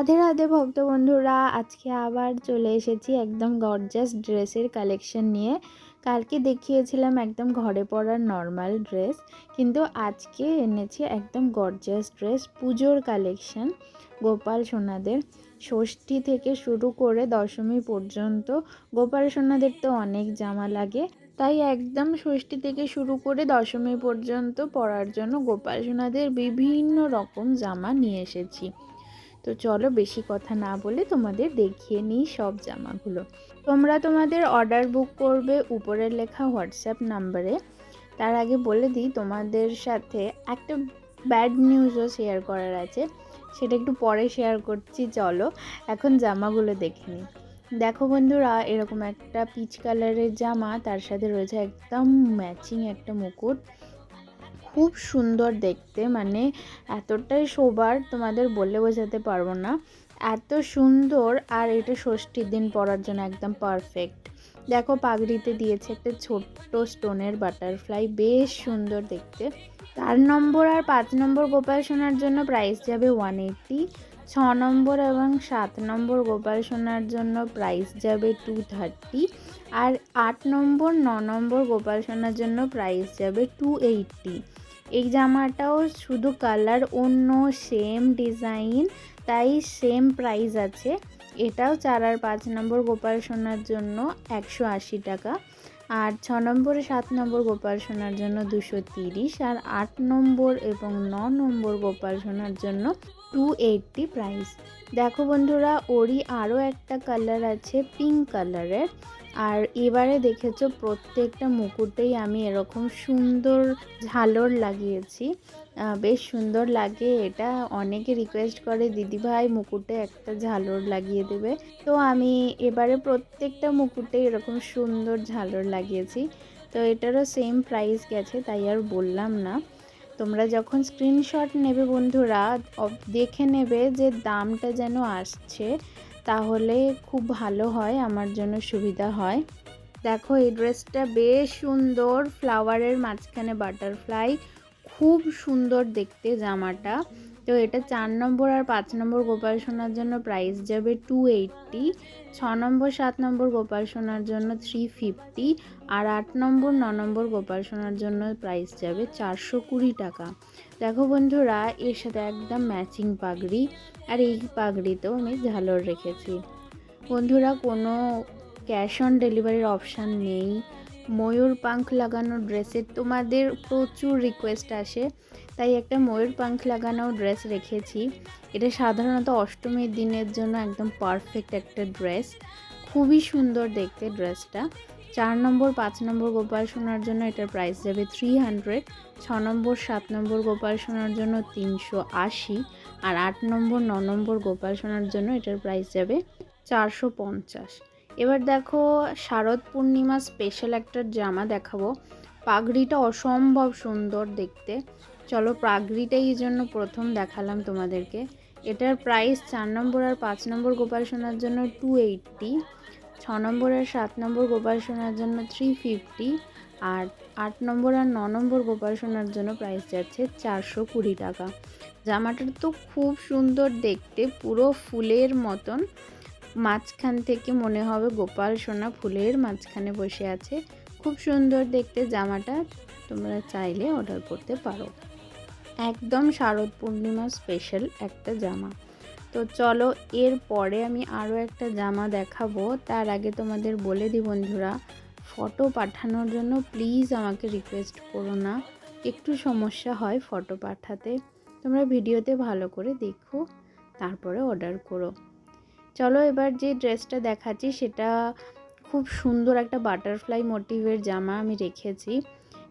রাধে রাধে ভক্ত বন্ধুরা, আজকে আবার চলে এসেছি একদম গর্জাস ড্রেসের কালেকশন নিয়ে। কালকে দেখিয়েছিলাম একদম ঘরে পরার নর্মাল ড্রেস কিন্তু আজকে এনেছি একদম গর্জাস ড্রেস পুজোর কালেকশন গোপাল সোনাদের। ষষ্ঠী থেকে শুরু করে দশমী পর্যন্ত গোপাল সোনাদের তো অনেক জামা লাগে, তাই একদম ষষ্ঠী থেকে শুরু করে দশমী পর্যন্ত পরার জন্য গোপাল সোনাদের বিভিন্ন রকম জামা নিয়ে এসেছি। তো চলো বেশি কথা না বলে তোমাদের দেখিয়ে নিই সব জামাগুলো। তোমরা তোমাদের অর্ডার বুক করবে উপরের লেখা হোয়াটসঅ্যাপ নাম্বারে তার আগে বলে দিই, তোমাদের সাথে একটা ব্যাড নিউজও শেয়ার করার আছে। সেটা একটু পরে শেয়ার করছি, চলো। এখন জামাগুলো দেখে নিই। দেখো বন্ধুরা, এরকম একটা পিচ কালারের জামা, তার সাথে রয়েছে একদম ম্যাচিং একটা মুকুট। খুব সুন্দর দেখতে মানে এতটাই শোবার তোমাদের বলে বোঝাতে পারব না। এত সুন্দর আর এটা ষষ্ঠীর দিন পরার জন্য একদম পারফেক্ট দেখো পাগড়িতে দিয়েছে একটা ছোট্ট স্টোনের বাটারফ্লাই বেশ সুন্দর দেখতে। চার নম্বর আর পাঁচ নম্বর গোপাল সোনার জন্য প্রাইস যাবে ওয়ান এইট্টি ছ নম্বর এবং সাত নম্বর গোপাল সোনার জন্য প্রাইস যাবে টু থার্টি আর আট নম্বর, ন নম্বর গোপাল সোনার জন্য প্রাইস যাবে টু এইট্টি এই জামাটাও শুধু কালার, অন্য সেম ডিজাইন তাই সেম প্রাইস আছে। এটাও চার আর পাঁচ নম্বর গোপাল সোনার জন্য একশো আশি টাকা। আর ছ নম্বর, সাত নম্বর গোপাল সোনার জন্য দুশো তিরিশ। আর আট নম্বর এবং ন নম্বর গোপাল সোনার জন্য টু এইটটি প্রাইস দেখো বন্ধুরা, ওরই আরও একটা কালার আছে পিঙ্ক কালারের আর এবারে দেখেছ প্রত্যেকটা মুকুটেই আমি এরকম সুন্দর ঝালর লাগিয়েছি। বেশ সুন্দর লাগে এটা। অনেকে রিকোয়েস্ট করে দিদিভাই মুকুটে একটা ঝালর লাগিয়ে দেবে। তো আমি এবারে প্রত্যেকটা মুকুটে এরকম সুন্দর ঝালর লাগিয়েছি। তো এটারও সেম প্রাইস গেছে, তাই আর বললাম না। তোমরা যখন স্ক্রিনশট নেবে বন্ধুরা দেখে নেবে যে দামটা যেন আসছে। তাহলে খুব ভালো হয়, আমার জন্য সুবিধা হয়। দেখো, এই ড্রেসটা বেশ সুন্দর, ফ্লাওয়ারের মাঝখানে বাটারফ্লাই, খুব সুন্দর দেখতে জামাটা। তো এটা চার নম্বর আর পাঁচ নম্বর গোপাল সোনার জন্য প্রাইস যাবে টু এইট্টি ছ নম্বর, সাত নম্বর গোপাল সোনার জন্য থ্রি ফিফটি আর আট নম্বর, ন নম্বর গোপাল সোনার জন্য প্রাইস যাবে চারশো কুড়ি টাকা। দেখো বন্ধুরা, এর সাথে একদম ম্যাচিং পাগড়ি, আর এই পাগড়িতেও আমি ঝালর রেখেছি। বন্ধুরা, কোনো ক্যাশ অন ডেলিভারির অপশান নেই। ময়ূর পাঙ্খ লাগানো ড্রেসের তোমাদের প্রচুর রিকোয়েস্ট আসে, তাই একটা ময়ূর পাঙ্খ লাগানো ড্রেস রেখেছি। এটা সাধারণত অষ্টমীর দিনের জন্য একদম পারফেক্ট একটা ড্রেস খুবই সুন্দর দেখতে ড্রেসটা চার নম্বর, পাঁচ নম্বর গোপাল সোনার জন্য এটার প্রাইস যাবে থ্রি হান্ড্রেড ছ নম্বর, সাত নম্বর গোপাল সোনার জন্য তিনশো আশি আর আট নম্বর, ন নম্বর গোপাল সোনার জন্য এটার প্রাইস যাবে চারশো পঞ্চাশ। এবার দেখো, শারদ পূর্ণিমা স্পেশাল একটা জামা দেখাবো। পাগড়িটা অসম্ভব সুন্দর দেখতে। চলো পাগড়িটা এই জন্য প্রথম দেখালাম তোমাদেরকে। এটার প্রাইস চার নম্বর আর পাঁচ নম্বর গোপাল সোনার জন্য টু এইট্টি ছ নম্বর আর সাত নম্বর গোপাল সোনার জন্য থ্রি ফিফটি আর আট নম্বর আর ন নম্বর গোপাল সোনার জন্য প্রাইস যাচ্ছে চারশো কুড়ি টাকা। জামাটার তো খুব সুন্দর দেখতে, পুরো ফুলের মতন। মাঝখান থেকে মনে হবে গোপাল সোনা ফুলের মাঝখানে বসে আছে। খুব সুন্দর দেখতে জামাটা, তোমরা চাইলে অর্ডার করতে পারো। একদম শারদ পূর্ণিমা স্পেশাল একটা জামা। তো চলো এর পরে আমি আরও একটা জামা দেখাবো। তার আগে তোমাদের বলে দিই বন্ধুরা ফটো পাঠানোর জন্য প্লিজ আমাকে রিকোয়েস্ট করো না। একটু সমস্যা হয় ফটো পাঠাতে। তোমরা ভিডিওতে ভালো করে দেখো, তারপরে অর্ডার করো। চলো এবার যে ড্রেসটা দেখাচ্ছি, সেটা খুব সুন্দর একটা বাটারফ্লাই মোটিভের জামা আমি রেখেছি।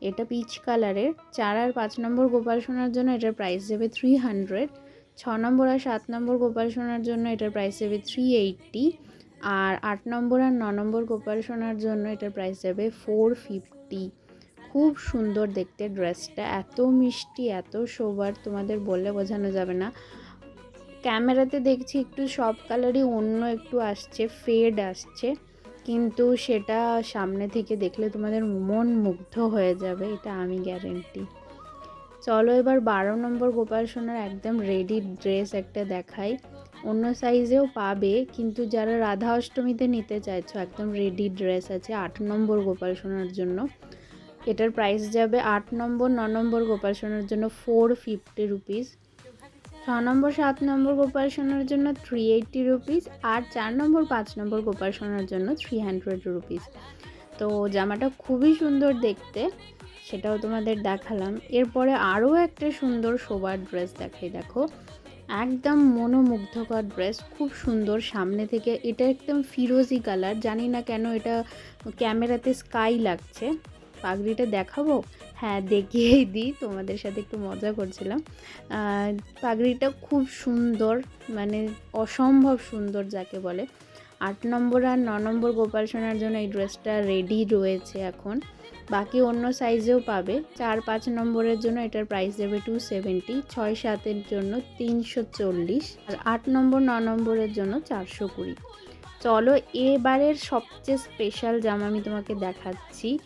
এটা পিচ কালারের চার আর পাঁচ নম্বর গোপাল সোনার জন্য এটার প্রাইস দেবে থ্রি হান্ড্রেড ছ নম্বর আর সাত নম্বর গোপাল সোনার জন্য এটার প্রাইস যাবে থ্রি এইট্টি আর আট নম্বর আর ন নম্বর গোপাল সোনার জন্য এটার প্রাইস যাবে ফোর ফিফটি খুব সুন্দর দেখতে ড্রেসটা এত মিষ্টি, এত সোবার তোমাদের বললে বোঝানো যাবে না। ক্যামেরাতে দেখছি একটু সব কালারই অন্য একটু আসছে ফেড আসছে, কিন্তু সেটা সামনে থেকে দেখলে তোমাদের মন মুগ্ধ হয়ে যাবে, এটা আমি গ্যারেন্টি চলো এবার বারো নম্বর গোপাল সোনার একদম রেডি ড্রেস একটা দেখাই। অন্য সাইজেও পাবে, কিন্তু যারা রাধা অষ্টমীতে নিতে চাইছো, একদম রেডি ড্রেস আছে আট নম্বর গোপাল সোনার জন্য। এটার প্রাইস যাবে আট নম্বর, ন নম্বর গোপাল সোনার জন্য ফোর ফিফটি রুপিস ছ নম্বর, সাত নম্বর গোপাল সোনার জন্য থ্রি এইটটি রুপিস আর চার নম্বর, পাঁচ নম্বর গোপাল সোনার জন্য থ্রি হান্ড্রেড রুপিস তো জামাটা খুবই সুন্দর দেখতে। সেটাও তোমাদের দেখালাম। এরপরে আরও একটা সুন্দর শোবার ড্রেস দেখাই, দেখো। একদম মনোমুগ্ধকর ড্রেস, খুব সুন্দর সামনে থেকে। এটা একদম ফিরোজি কালার, জানি না কেন এটা ক্যামেরাতে স্কাই লাগছে। পাগড়িটা দেখাবো? হ্যাঁ দেখিয়েই দিই, তোমাদের সাথে একটু মজা করছিলাম। পাগড়িটা খুব সুন্দর মানে অসম্ভব সুন্দর যাকে বলে। আট নম্বর আর ন নম্বর গোপাল সোনার জন্য এই ড্রেসটা রেডি রয়েছে এখন। বাকি অন্য সাইজেও পাবে। চার পাঁচ নম্বরের জন্য এটার প্রাইস দেবে টু সেভেন্টি ছয় সাতের জন্য তিনশো চল্লিশ আর আট নম্বর, ন নম্বরের জন্য চারশো কুড়ি। চলো এবারের সবচেয়ে স্পেশাল জামা আমি তোমাকে দেখাচ্ছি।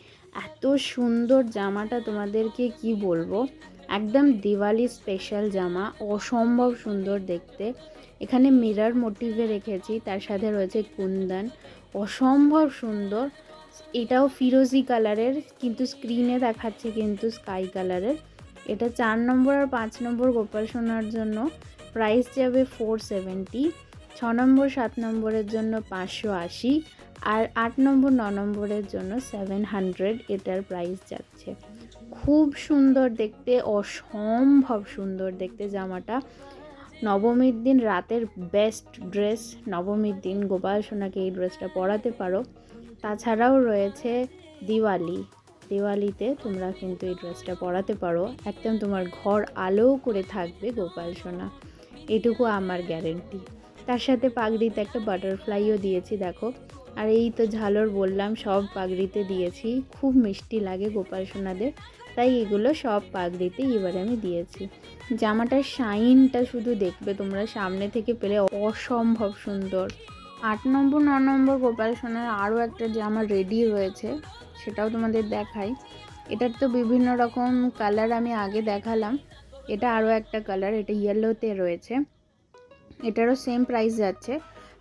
এত সুন্দর জামাটা তোমাদেরকে কি বলব? একদম দিওয়ালি স্পেশাল জামা, অসম্ভব সুন্দর দেখতে। এখানে মিরার মোটিভে রেখেছি, তার সাথে রয়েছে কুন্দন, অসম্ভব সুন্দর। এটাও ফিরোজি কালারের, কিন্তু স্ক্রিনে দেখাচ্ছে কিন্তু স্কাই কালারের। এটা চার নম্বর আর পাঁচ নম্বর গোপাল সোনার জন্য প্রাইস যাবে ফোর সেভেন্টি ছ নম্বর, সাত নম্বরের জন্য পাঁচশো আশি, আর আট নম্বর, ন নম্বরের জন্য সেভেন হান্ড্রেড এটার প্রাইস যাচ্ছে। খুব সুন্দর দেখতে, অসম্ভব সুন্দর দেখতে জামাটা। নবমীর দিন রাতের বেস্ট ড্রেস নবমীর দিন গোপাল সোনাকে এই ড্রেসটা পরাতে পারো। তাছাড়াও রয়েছে দিওয়ালি। দিওয়ালিতে তোমরা কিন্তু এই ড্রেসটা পরাতে পারো। একদম তোমার ঘর আলো করে থাকবে গোপাল সোনা। এটুকু আমার গ্যারেন্টি তার সাথে পাগড়িতে একটা বাটারফ্লাইও দিয়েছি, দেখো। আর এই তো ঝালর বললাম, সব পাগড়িতে দিয়েছি। খুব মিষ্টি লাগে গোপাল সোনাদের। তাই এগুলো সব পাগড়িতে এবারে আমি দিয়েছি। জামাটার শাইনটা শুধু দেখবে তোমরা সামনে থেকে পেলে অসম্ভব সুন্দর। আট নম্বর, ন নম্বর গোপাল সোনার আরও একটা জামা রেডি রয়েছে সেটাও তোমাদের দেখাই। এটার তো বিভিন্ন রকম কালার আমি আগে দেখালাম। এটা আরও একটা কালার এটা ইয়েলোতে রয়েছে। এটারও সেম প্রাইস যাচ্ছে।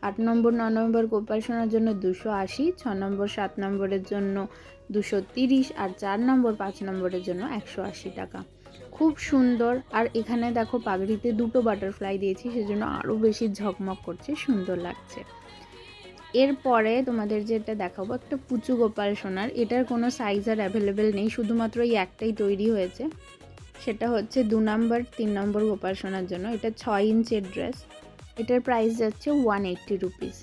আট নম্বর, ন নম্বর গোপাল জন্য দুশো আশি, ছ নম্বর, সাত নম্বরের জন্য দুশো তিরিশ আর চার নম্বর, পাঁচ নম্বরের জন্য একশো আশি টাকা। খুব সুন্দর। আর এখানে দেখো পাগড়িতে দুটো বাটারফ্লাই দিয়েছি, সেজন্য আরও বেশি ঝকমক করছে, সুন্দর লাগছে। এরপরে তোমাদের যেটা দেখাবো, একটা পুচু গোপাল সোনার। এটার কোনো সাইজ আর অ্যাভেলেবেল নেই, শুধুমাত্র এই একটাই তৈরি হয়েছে। সেটা হচ্ছে দু নম্বর, তিন নম্বর গোপাল সোনার জন্য। এটা ছয় ইঞ্চের ড্রেস এটার প্রাইস যাচ্ছে ওয়ান এইট্টি রুপিস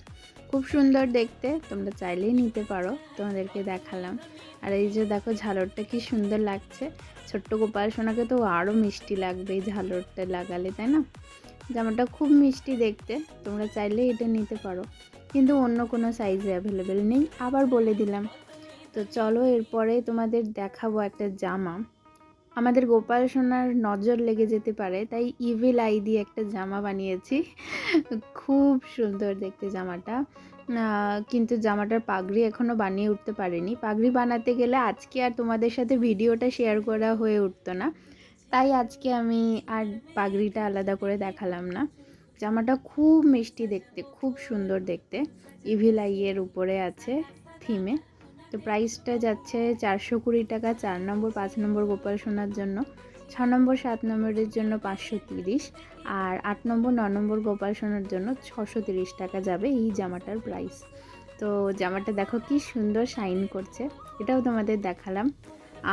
খুব সুন্দর দেখতে, তোমরা চাইলেই নিতে পারো, তোমাদেরকে দেখালাম। আর এই যে দেখো ঝালরটা কি সুন্দর লাগছে। ছোট্ট গোপাল সোনাকে তো আরও মিষ্টি লাগবে এই ঝালরটা লাগালে, তাই না? জামাটা খুব মিষ্টি দেখতে, তোমরা চাইলে এটা নিতে পারো। কিন্তু অন্য কোনো সাইজে অ্যাভেলেবেল নেই, আবার বলে দিলাম। তো চলো এরপরে তোমাদের দেখাবো একটা জামা। আমাদের গোপাল সোনার নজর লেগে যেতে পারে, তাই ইভিল আই দিয়ে একটা জামা বানিয়েছি। খুব সুন্দর দেখতে জামাটা। কিন্তু জামাটার পাগড়ি এখনও বানিয়ে উঠতে পারিনি। পাগড়ি বানাতে গেলে আজকে আর তোমাদের সাথে ভিডিওটা শেয়ার করা হয়ে উঠতো না। তাই আজকে আমি আর পাগড়িটা আলাদা করে দেখালাম না। জামাটা খুব মিষ্টি দেখতে, খুব সুন্দর দেখতে। ইভিল আইয়ের উপরে আছে থিমে তো প্রাইসটা যাচ্ছে চারশো কুড়ি টাকা, চার নম্বর, পাঁচ নম্বর গোপাল সোনার জন্য, ছ নম্বর, সাত নম্বরের জন্য পাঁচশো তিরিশ আর আট নম্বর, ন নম্বর গোপাল সোনার জন্য ছশো তিরিশ টাকা যাবে এই জামাটার প্রাইস তো জামাটা দেখো কি সুন্দর শাইন করছে, এটাও তোমাদের দেখালাম।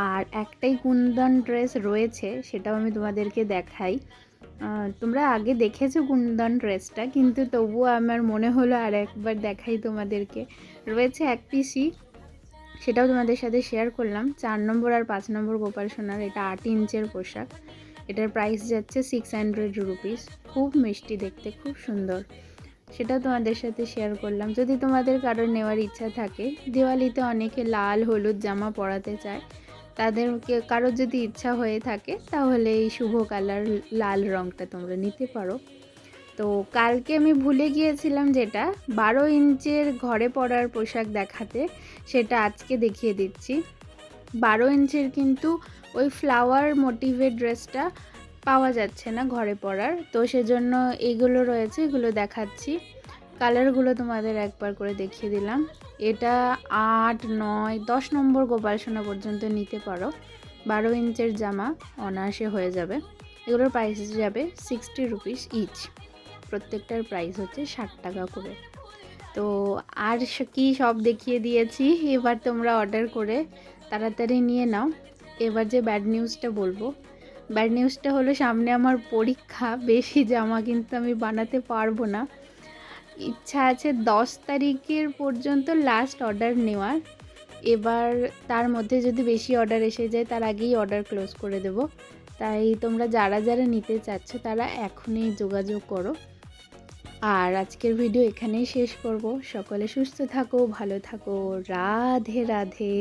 আর একটাই কুন্দন ড্রেস রয়েছে, সেটাও আমি তোমাদেরকে দেখাই। তোমরা আগে দেখেছ কুন্দন ড্রেসটা কিন্তু তবুও আমার মনে হলো আর একবার দেখাই তোমাদেরকে। রয়েছে এক পিসি সেটাও তোমাদের সাথে শেয়ার করলাম। চার নম্বর আর পাঁচ নম্বর গোপাল সোনার এটা আট ইঞ্চের পোশাক। এটার প্রাইস যাচ্ছে সিক্স হান্ড্রেড রুপিস খুব মিষ্টি দেখতে, খুব সুন্দর। সেটাও তোমাদের সাথে শেয়ার করলাম। যদি তোমাদের কারোর নেওয়ার ইচ্ছা থাকে, দিওয়ালিতে অনেকে লাল, হলুদ জামা পরাতে চায়। তাদেরকে, কারোর যদি ইচ্ছা হয়ে থাকে, তাহলে এই শুভ কালার লাল রঙটা তোমরা নিতে পারো। তো কালকে আমি ভুলে গিয়েছিলাম যেটা, বারো ইঞ্চের ঘরে পরার পোশাক দেখাতে, সেটা আজকে দেখিয়ে দিচ্ছি। বারো ইঞ্চের কিন্তু ওই ফ্লাওয়ার মোটিভের ড্রেসটা পাওয়া যাচ্ছে না ঘরে পরার তো সেজন্য এগুলো রয়েছে, এগুলো দেখাচ্ছি। কালারগুলো তোমাদের একবার করে দেখিয়ে দিলাম। এটা আট, নয়, দশ নম্বর গোপাল সোনা পর্যন্ত নিতে পারো। বারো ইঞ্চের জামা অনায়াসে হয়ে যাবে। এগুলোর প্রাইস যাবে সিক্সটি রুপিস ইচ প্রত্যেকটার প্রাইস হচ্ছে ষাট টাকা করে। তো আর কি সব দেখিয়ে দিয়েছি? এবার তোমরা অর্ডার করে তাড়াতাড়ি নিয়ে নাও। এবার যে ব্যাড নিউজটা বলব। ব্যাড নিউজটা হলো সামনে আমার পরীক্ষা। বেশি জামা কিন্তু আমি বানাতে পারব না। ইচ্ছা আছে দশ তারিখের পর্যন্ত লাস্ট অর্ডার নেওয়ার। এবার তার মধ্যে যদি বেশি অর্ডার এসে যায়, তার আগেই অর্ডার ক্লোজ করে দেব। তাই তোমরা যারা যারা নিতে চাচ্ছ, তারা এখনই যোগাযোগ করো। আর আজকের ভিডিও এখানেই শেষ করব। সকলে সুস্থ থাকো ভালো থাকো। রাধে রাধে।